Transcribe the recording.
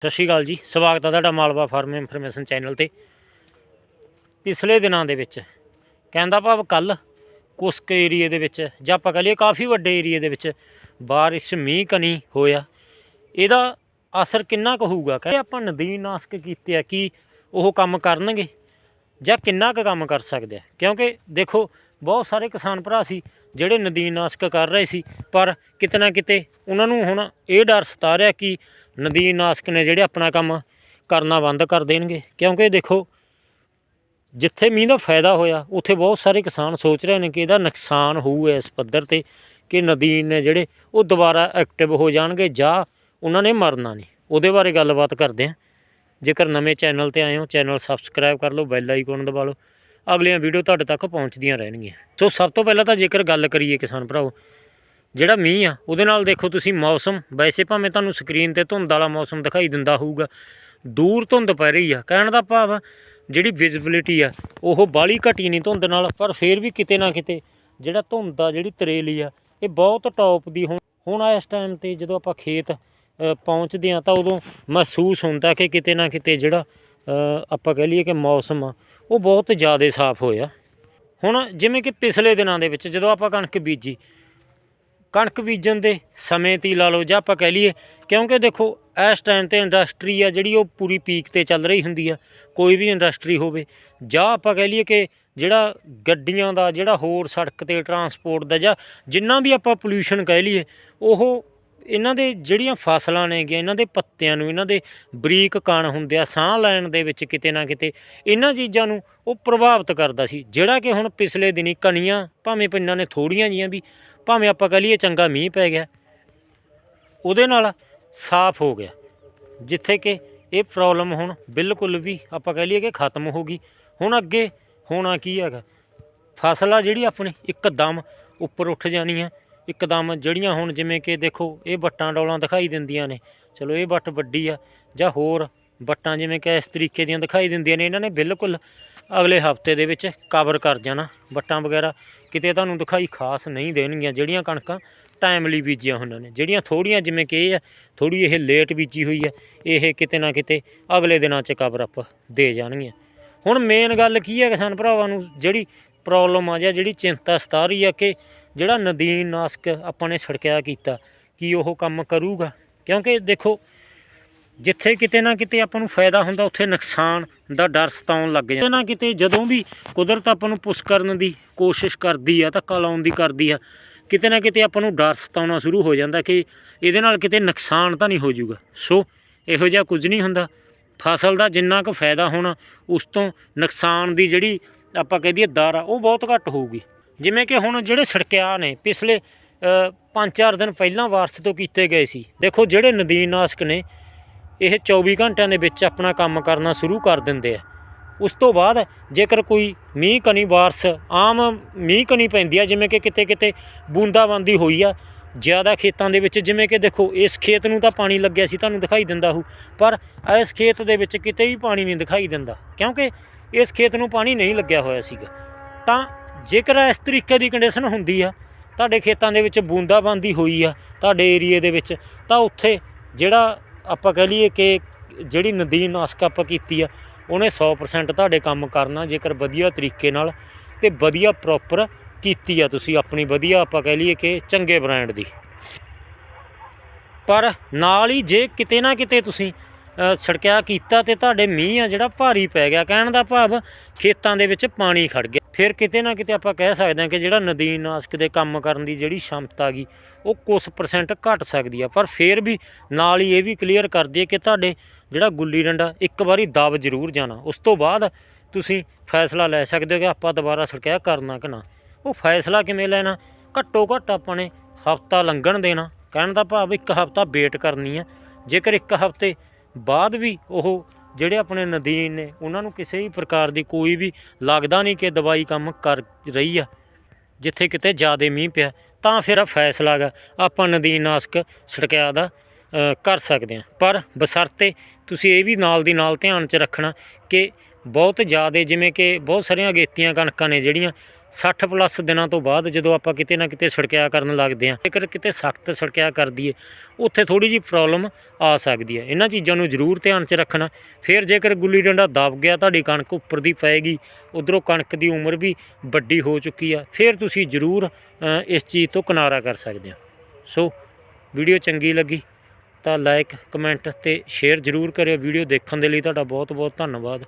ਸਤਿ ਸ਼੍ਰੀ ਅਕਾਲ ਜੀ, ਸਵਾਗਤ ਹੈ ਤੁਹਾਡਾ ਮਾਲਵਾ ਫਾਰਮ ਇਨਫੋਰਮੇਸ਼ਨ ਚੈਨਲ ਤੇ। ਪਿਛਲੇ ਦਿਨਾਂ ਦੇ ਵਿੱਚ, ਕਹਿੰਦਾ ਭਾਵ ਕੱਲ ਕੁਛ ਕੁ ਏਰੀਏ ਦੇ ਵਿੱਚ, ਜਾਂ ਆਪਾਂ ਕਹ ਲਈਏ ਕਾਫੀ ਵੱਡੇ ਏਰੀਏ ਦੇ ਵਿੱਚ ਬਾਰਿਸ਼ ਮੀਂਹ ਕਣੀ ਹੋਇਆ। ਇਹਦਾ ਅਸਰ ਕਿੰਨਾ ਕੁ ਹੋਊਗਾ? ਕਿ ਆਪਾਂ ਨਦੀਨ ਨਾਸ਼ਕ ਕੀਤੇ ਆ, ਕਿ ਉਹ ਕੰਮ ਕਰਨਗੇ? ਜਾਂ ਕਿੰਨਾ ਕੁ ਕੰਮ ਕਰ ਸਕਦੇ ਆ? ਕਿਉਂਕਿ ਦੇਖੋ ਬਹੁਤ ਸਾਰੇ ਕਿਸਾਨ ਭਰਾ ਸੀ, ਜਿਹੜੇ ਨਦੀਨ ਨਾਸ਼ਕ ਕਰ ਰਹੇ ਸੀ, ਪਰ ਕਿਤੇ ਨਾ ਕਿਤੇ ਉਹਨਾਂ ਨੂੰ ਹੁਣ ਇਹ ਡਰ ਸਤਾ ਰਿਹਾ ਕਿ ਨਦੀਨ ਨਾਸ਼ਕ ਨੇ ਜਿਹੜੇ ਆਪਣਾ ਕੰਮ ਕਰਨਾ ਬੰਦ ਕਰ ਦੇਣਗੇ। ਕਿਉਂਕਿ ਦੇਖੋ, ਜਿੱਥੇ ਮੀਂਹ ਦਾ ਫਾਇਦਾ ਹੋਇਆ, ਉੱਥੇ ਬਹੁਤ ਸਾਰੇ ਕਿਸਾਨ ਸੋਚ ਰਹੇ ਨੇ ਕਿ ਇਹਦਾ ਨੁਕਸਾਨ ਹੋਊ ਇਸ ਪੱਧਰ ਤੇ, ਕਿ ਨਦੀਨ ਨੇ ਜਿਹੜੇ ਉਹ ਦੁਬਾਰਾ ਐਕਟਿਵ ਹੋ ਜਾਣਗੇ ਜਾਂ ਉਹਨਾਂ ਨੇ ਮਰਨਾ ਨਹੀਂ। ਉਹਦੇ ਬਾਰੇ ਗੱਲਬਾਤ ਕਰਦੇ ਹਾਂ। ਜੇਕਰ ਨਵੇਂ ਚੈਨਲ ਤੇ ਆਏ ਹੋ, ਚੈਨਲ ਸਬਸਕ੍ਰਾਈਬ ਕਰ ਲਓ ਬੈਲ ਆਈਕਨ ਦਬਾ ਲਓ। ਅਗਲੀਆਂ ਵੀਡੀਓ ਤੁਹਾਡੇ ਤੱਕ ਪਹੁੰਚਦੀਆਂ ਰਹਿਣਗੀਆਂ। ਸੋ ਸਭ ਤੋਂ ਪਹਿਲਾਂ ਤਾਂ ਜੇਕਰ ਗੱਲ ਕਰੀਏ ਕਿਸਾਨ ਭਰਾਓ ਜਿਹੜਾ ਮੀਂਹ ਆ, ਉਹਦੇ ਨਾਲ ਦੇਖੋ ਤੁਸੀਂ ਮੌਸਮ, ਵੈਸੇ ਭਾਵੇਂ ਤੁਹਾਨੂੰ ਸਕਰੀਨ ਤੇ ਧੁੰਦ ਵਾਲਾ ਮੌਸਮ ਦਿਖਾਈ ਦਿੰਦਾ ਹੋਊਗਾ, ਦੂਰ ਧੁੰਦ ਪੈ ਰਹੀ ਆ, ਕਹਿਣ ਦਾ ਭਾਵ ਜਿਹੜੀ ਵਿਜ਼ਿਬਿਲਿਟੀ ਆ, ਉਹ ਬਾਲੀ ਘਟੀ ਨਹੀਂ ਧੁੰਦ ਨਾਲ, ਪਰ ਫੇਰ ਵੀ ਕਿਤੇ ਨਾ ਕਿਤੇ ਜਿਹੜਾ ਧੁੰਦ ਆ, ਜਿਹੜੀ ਤਰੇਲੀ ਆ, ਇਹ ਬਹੁਤ ਟੌਪ ਦੀ ਹੁਣ ਹੁਣ ਇਸ ਟਾਈਮ ਤੇ ਜਦੋਂ ਆਪਾਂ ਖੇਤ ਪਹੁੰਚਦੇ ਆ ਤਾਂ ਉਦੋਂ ਮਹਿਸੂਸ ਹੁੰਦਾ ਕਿ ਕਿਤੇ ਨਾ ਕਿਤੇ ਜਿਹੜਾ ਆਪਾਂ ਕਹਿ ਲਈਏ ਕਿ ਮੌਸਮ ਆ, ਉਹ ਬਹੁਤ ਜ਼ਿਆਦਾ ਸਾਫ਼ ਹੋਇਆ। ਹੁਣ ਜਿਵੇਂ ਕਿ ਪਿਛਲੇ ਦਿਨਾਂ ਦੇ ਵਿੱਚ ਜਦੋਂ ਆਪਾਂ ਕਣਕ ਬੀਜੀ, ਕਣਕ ਬੀਜਣ ਦੇ ਸਮੇਂ ਤੇ ਹੀ ਲਾ ਲਓ, ਜਾਂ ਆਪਾਂ ਕਹਿ ਲਈਏ, ਕਿਉਂਕਿ ਦੇਖੋ, ਇਸ ਟਾਈਮ ਤੇ ਇੰਡਸਟਰੀ ਆ ਜਿਹੜੀ ਉਹ ਪੂਰੀ ਪੀਕ ਤੇ ਚੱਲ ਰਹੀ ਹੁੰਦੀ ਆ, ਕੋਈ ਵੀ ਇੰਡਸਟਰੀ ਹੋਵੇ। ਜਾਂ ਆਪਾਂ ਕਹਿ ਲਈਏ ਕਿ ਜਿਹੜਾ ਗੱਡੀਆਂ ਦਾ, ਜਿਹੜਾ ਹੋਰ ਸੜਕ ਤੇ ਟਰਾਂਸਪੋਰਟ ਦਾ, ਜਾਂ ਜਿੰਨਾ ਵੀ ਆਪਾਂ ਪੋਲੂਸ਼ਨ ਕਹਿ ਲਈਏ, ਉਹ ਇਹਨਾਂ ਦੇ ਜਿਹੜੀਆਂ ਫਸਲਾਂ ਨੇਗੀਆਂ, ਇਹਨਾਂ ਦੇ ਪੱਤਿਆਂ ਨੂੰ, ਇਹਨਾਂ ਦੇ ਬਰੀਕ ਕਣ ਹੁੰਦੇ ਆ, ਸਾਹ ਲੈਣ ਦੇ ਵਿੱਚ ਕਿਤੇ ਨਾ ਕਿਤੇ ਇਹਨਾਂ ਚੀਜ਼ਾਂ ਨੂੰ ਉਹ ਪ੍ਰਭਾਵਿਤ ਕਰਦਾ ਸੀ। ਜਿਹੜਾ ਕਿ ਹੁਣ ਪਿਛਲੇ ਦਿਨੀ ਕਣੀਆਂ, ਭਾਵੇਂ ਪਿੰਡਾਂ ਨੇ ਥੋੜੀਆਂ ਜੀਆਂ ਵੀ, ਭਾਵੇਂ ਆਪਾਂ ਕਹ ਲਈਏ ਚੰਗਾ ਮੀਂਹ ਪੈ ਗਿਆ, ਉਹਦੇ ਨਾਲ ਸਾਫ਼ ਹੋ ਗਿਆ। ਜਿੱਥੇ ਕਿ ਇਹ ਪ੍ਰੋਬਲਮ ਹੁਣ ਬਿਲਕੁਲ ਵੀ ਆਪਾਂ ਕਹ ਲਈਏ ਕਿ ਖਤਮ ਹੋ ਗਈ। ਹੁਣ ਅੱਗੇ ਹੋਣਾ ਕੀ ਹੈਗਾ? ਫਸਲ ਆ ਜਿਹੜੀ ਆਪਣੀ ਇੱਕਦਮ ਉੱਪਰ ਉੱਠ ਜਾਣੀ ਆ ਇੱਕਦਮ ਜਿਹੜੀਆਂ ਹੁਣ ਜਿਵੇਂ ਕਿ ਦੇਖੋ, ਇਹ ਵੱਟਾਂ ਡੋਲਾਂ ਦਿਖਾਈ ਦਿੰਦੀਆਂ ਨੇ। ਚਲੋ, ਇਹ ਵੱਟ ਵੱਡੀ ਆ, ਜਾਂ ਹੋਰ ਵੱਟਾਂ ਜਿਵੇਂ ਕਿ ਇਸ ਤਰੀਕੇ ਦੀਆਂ ਦਿਖਾਈ ਦਿੰਦੀਆਂ ਨੇ, ਇਹਨਾਂ ਨੇ ਬਿਲਕੁਲ ਅਗਲੇ ਹਫ਼ਤੇ ਦੇ ਵਿੱਚ ਕਵਰ ਕਰ ਜਾਣਾ ਵੱਟਾਂ ਵਗੈਰਾ। ਕਿਤੇ ਤੁਹਾਨੂੰ ਦਿਖਾਈ ਖਾਸ ਨਹੀਂ ਦੇਣਗੀਆਂ, ਜਿਹੜੀਆਂ ਕਣਕਾਂ ਟਾਈਮਲੀ ਬੀਜੀਆਂ ਹੋਈਆਂ ਨੇ। ਜਿਹੜੀਆਂ ਥੋੜੀਆਂ ਜਿਵੇਂ ਕਿ ਇਹ ਆ ਥੋੜੀ ਇਹ ਲੇਟ ਬੀਜੀ ਹੋਈ ਹੈ ਇਹ ਕਿਤੇ ਨਾ ਕਿਤੇ ਅਗਲੇ ਦਿਨਾਂ 'ਚ ਕਵਰ ਅਪ ਦੇ ਜਾਣਗੀਆਂ। ਹੁਣ ਮੇਨ ਗੱਲ ਕੀ ਹੈ ਕਿਸਾਨ ਭਰਾਵਾਂ ਨੂੰ? ਜਿਹੜੀ ਪ੍ਰੋਬਲਮ ਆ ਜਾਂ ਜਿਹੜੀ ਚਿੰਤਾ ਸਤਾ ਰਹੀ ਆ ਕਿ ਜਿਹੜਾ ਨਦੀਨ ਨਾਸ਼ਕ ਆਪਾਂ ਨੇ ਛੜਕਿਆ ਕੀਤਾ, ਕੀ ਉਹ ਕੰਮ ਕਰੂਗਾ? ਕਿਉਂਕਿ ਦੇਖੋ, ਜਿੱਥੇ ਕਿਤੇ ਨਾ ਕਿਤੇ ਆਪਾਂ ਨੂੰ ਫਾਇਦਾ ਹੁੰਦਾ, ਉੱਥੇ ਨੁਕਸਾਨ ਦਾ ਡਰ ਸਤਾਉਣ ਲੱਗ ਜਾਂਦਾ। ਨਾ ਕਿਤੇ ਜਦੋਂ ਵੀ ਕੁਦਰਤ ਆਪਾਂ ਨੂੰ ਪੁਸ਼ ਕਰਨ ਦੀ ਕੋਸ਼ਿਸ਼ ਕਰਦੀ ਆ, ਧੱਕਾ ਲਾਉਣ ਦੀ ਕਰਦੀ ਆ, ਕਿਤੇ ਨਾ ਕਿਤੇ ਆਪਾਂ ਨੂੰ ਡਰ ਸਤਾਉਣਾ ਸ਼ੁਰੂ ਹੋ ਜਾਂਦਾ ਕਿ ਇਹਦੇ ਨਾਲ ਕਿਤੇ ਨੁਕਸਾਨ ਤਾਂ ਨਹੀਂ ਹੋ ਜਾਊਗਾ। ਸੋ ਇਹੋ ਜਿਹਾ ਕੁਝ ਨਹੀਂ ਹੁੰਦਾ। ਫਸਲ ਦਾ ਜਿੰਨਾ ਕੁ ਫਾਇਦਾ ਹੋਣਾ ਉਸ ਤੋਂ ਨੁਕਸਾਨ ਦੀ ਜਿਹੜੀ ਆਪਾਂ ਕਹਿ ਦਈਏ ਦਰ ਆ, ਉਹ ਬਹੁਤ ਘੱਟ ਹੋਊਗੀ। ਜਿਵੇਂ ਕਿ ਹੁਣ ਜਿਹੜੇ ਸੜਕਿਆ ਨੇ, ਪਿਛਲੇ 5-4 ਦਿਨ ਪਹਿਲਾਂ ਵਾਰਸ ਤੋਂ ਕੀਤੇ ਗਏ ਸੀ। ਦੇਖੋ ਜਿਹੜੇ ਨਦੀਨ ਨਾਸ਼ਕ ਨੇ, ਇਹ 24 ਘੰਟਿਆਂ ਦੇ ਵਿੱਚ ਆਪਣਾ ਕੰਮ ਕਰਨਾ ਸ਼ੁਰੂ ਕਰ ਦਿੰਦੇ ਆ। ਉਸ ਤੋਂ ਬਾਅਦ ਜੇਕਰ ਕੋਈ ਮੀਂਹ ਕਣੀ ਵਾਰਸ਼, ਆਮ ਮੀਂਹ ਕਣੀ ਪੈਂਦੀ ਆ, ਜਿਵੇਂ ਕਿ ਕਿਤੇ ਕਿਤੇ ਬੂੰਦਾਬਾਂਦੀ ਹੋਈ ਆ ਜ਼ਿਆਦਾ ਖੇਤਾਂ ਦੇ ਵਿੱਚ, ਜਿਵੇਂ ਕਿ ਦੇਖੋ, ਇਸ ਖੇਤ ਨੂੰ ਤਾਂ ਪਾਣੀ ਲੱਗਿਆ ਸੀ, ਤੁਹਾਨੂੰ ਦਿਖਾਈ ਦਿੰਦਾ ਹੋ ਪਰ ਇਸ ਖੇਤ ਦੇ ਵਿੱਚ ਕਿਤੇ ਵੀ ਪਾਣੀ ਨਹੀਂ ਦਿਖਾਈ ਦਿੰਦਾ, ਕਿਉਂਕਿ ਇਸ ਖੇਤ ਨੂੰ ਪਾਣੀ ਨਹੀਂ ਲੱਗਿਆ ਹੋਇਆ ਸੀਗਾ। ਤਾਂ ਜੇਕਰ ਇਸ ਤਰੀਕੇ ਦੀ ਕੰਡੀਸ਼ਨ ਹੁੰਦੀ ਆ, ਤੁਹਾਡੇ ਖੇਤਾਂ ਦੇ ਵਿੱਚ ਬੂੰਦਾਬਾਂਦੀ ਹੋਈ ਆ, ਤੁਹਾਡੇ ਏਰੀਏ ਦੇ ਵਿੱਚ, ਤਾਂ ਉੱਥੇ ਜਿਹੜਾ ਆਪਾਂ ਕਹਿ ਲਈਏ ਕਿ ਜਿਹੜੀ ਨਦੀਨ ਨਾਸ਼ਕ ਆਪਾਂ ਕੀਤੀ ਆ, ਉਹਨੇ 100% ਤੁਹਾਡੇ ਕੰਮ ਕਰਨਾ ਜੇਕਰ ਵਧੀਆ ਤਰੀਕੇ ਨਾਲ ਤੇ ਵਧੀਆ ਪ੍ਰੋਪਰ ਕੀਤੀ ਆ ਤੁਸੀਂ ਆਪਣੀ ਵਧੀਆ ਆਪਾਂ ਕਹਿ ਲਈਏ ਕਿ ਚੰਗੇ ਬ੍ਰਾਂਡ ਦੀ। ਪਰ ਨਾਲ ਹੀ ਜੇ ਕਿਤੇ ਨਾ ਕਿਤੇ ਤੁਸੀਂ ਅ, ਛੜਕਿਆ ਕੀਤਾ ਤੇ ਤੁਹਾਡੇ ਮੀਂਹ ਆ ਜਿਹੜਾ ਭਾਰੀ ਪੈ ਗਿਆ ਕਹਿਣ ਦਾ ਭਾਵ ਖੇਤਾਂ ਦੇ ਵਿੱਚ ਪਾਣੀ ਖੜ ਗਿਆ। ਫਿਰ ਕਿਤੇ ਨਾ ਕਿਤੇ ਆਪਾਂ ਕਹਿ ਸਕਦੇ ਹਾਂ ਕਿ ਜਿਹੜਾ ਨਦੀਨ ਨਾਸ਼ਕ ਦੇ ਕੰਮ ਕਰਨ ਦੀ ਜਿਹੜੀ ਸ਼ਮਤਾ ਗਈ ਉਹ ਕੁਝ ਪਰਸੈਂਟ ਘਟ ਸਕਦੀ ਆ। ਪਰ ਫਿਰ ਵੀ ਨਾਲ ਹੀ ਇਹ ਵੀ ਕਲੀਅਰ ਕਰਦੀ ਹੈ ਕਿ ਤੁਹਾਡੇ ਜਿਹੜਾ ਗੁੱਲੀ ਡੰਡਾ ਇੱਕ ਵਾਰੀ ਦਬ ਜ਼ਰੂਰ ਜਾਣਾ। ਉਸ ਤੋਂ ਬਾਅਦ ਤੁਸੀਂ ਫੈਸਲਾ ਲੈ ਸਕਦੇ ਹੋ ਕਿ ਆਪਾਂ ਦੁਬਾਰਾ ਛੜਕਿਆ ਕਰਨਾ ਕਿ ਨਾ। ਉਹ ਫੈਸਲਾ ਕਿਵੇਂ ਲੈਣਾ? ਘੱਟੋ ਘੱਟ ਆਪਾਂ ਨੇ ਹਫਤਾ ਲੰਘਣ ਦੇਣਾ। ਕਹਿਣ ਦਾ ਭਾਵ ਇੱਕ ਹਫਤਾ ਵੇਟ ਕਰਨੀ ਆ। ਜੇਕਰ ਇੱਕ ਹਫ਼ਤੇ ਬਾਅਦ ਵੀ ਉਹ ਜਿਹੜੇ ਆਪਣੇ ਨਦੀਨ ਨੇ, ਉਹਨਾਂ ਨੂੰ ਕਿਸੇ ਵੀ ਪ੍ਰਕਾਰ ਦੀ ਕੋਈ ਵੀ ਲੱਗਦਾ ਨਹੀਂ ਕਿ ਦਵਾਈ ਕੰਮ ਕਰ ਰਹੀ ਆ, ਜਿੱਥੇ ਕਿਤੇ ਜ਼ਿਆਦਾ ਮੀਂਹ ਪਿਆ, ਤਾਂ ਫਿਰ ਆ ਫੈਸਲਾ ਗਾ। ਆਪਾਂ ਨਦੀਨ ਨਾਸ਼ਕ ਛੜਕਿਆ ਦਾ ਕਰ ਸਕਦੇ ਹਾਂ ਪਰ ਬਸਰਤੇ ਤੁਸੀਂ ਇਹ ਵੀ ਨਾਲ ਦੀ ਨਾਲ ਧਿਆਨ 'ਚ ਰੱਖਣਾ ਕਿ ਬਹੁਤ ਜ਼ਿਆਦਾ ਜਿਵੇਂ ਕਿ ਬਹੁਤ ਸਾਰੀਆਂ ਅਗੇਤੀਆਂ ਕਣਕਾਂ ਨੇ ਜਿਹੜੀਆਂ 60 ਪਲੱਸ ਦਿਨਾਂ ਤੋਂ ਬਾਅਦ ਜਦੋਂ ਆਪਾਂ ਕਿਤੇ ਨਾ ਕਿਤੇ ਛੜਕਿਆ ਕਰਨ ਲੱਗਦੇ ਹਾਂ, ਜੇਕਰ ਕਿਤੇ ਸਖਤ ਛੜਕਿਆ ਕਰਦੀ ਦਈਏ, ਉੱਥੇ ਥੋੜੀ ਜੀ ਪ੍ਰੋਬਲਮ ਆ ਸਕਦੀ ਹੈ। ਇਹਨਾਂ ਚੀਜ਼ਾਂ ਨੂੰ ਜ਼ਰੂਰ ਧਿਆਨ 'ਚ ਰੱਖਣਾ। ਫਿਰ ਜੇਕਰ ਗੁੱਲੀ ਡੰਡਾ ਦਬ ਗਿਆ, ਤੁਹਾਡੀ ਕਣਕ ਉੱਪਰ ਦੀ ਪਏਗੀ, ਉਧਰੋਂ ਕਣਕ ਦੀ ਉਮਰ ਵੀ ਵੱਡੀ ਹੋ ਚੁੱਕੀ ਆ। ਫਿਰ ਤੁਸੀਂ ਜ਼ਰੂਰ ਇਸ ਚੀਜ਼ ਤੋਂ ਕਿਨਾਰਾ ਕਰ ਸਕਦੇ ਹੋ। ਸੋ, ਵੀਡੀਓ ਚੰਗੀ ਲੱਗੀ ਤਾਂ ਲਾਈਕ ਕਮੈਂਟ ਤੇ ਸ਼ੇਅਰ ਜ਼ਰੂਰ ਕਰਿਓ। ਵੀਡੀਓ ਦੇਖਣ ਦੇ ਲਈ ਤੁਹਾਡਾ ਬਹੁਤ ਬਹੁਤ ਧੰਨਵਾਦ।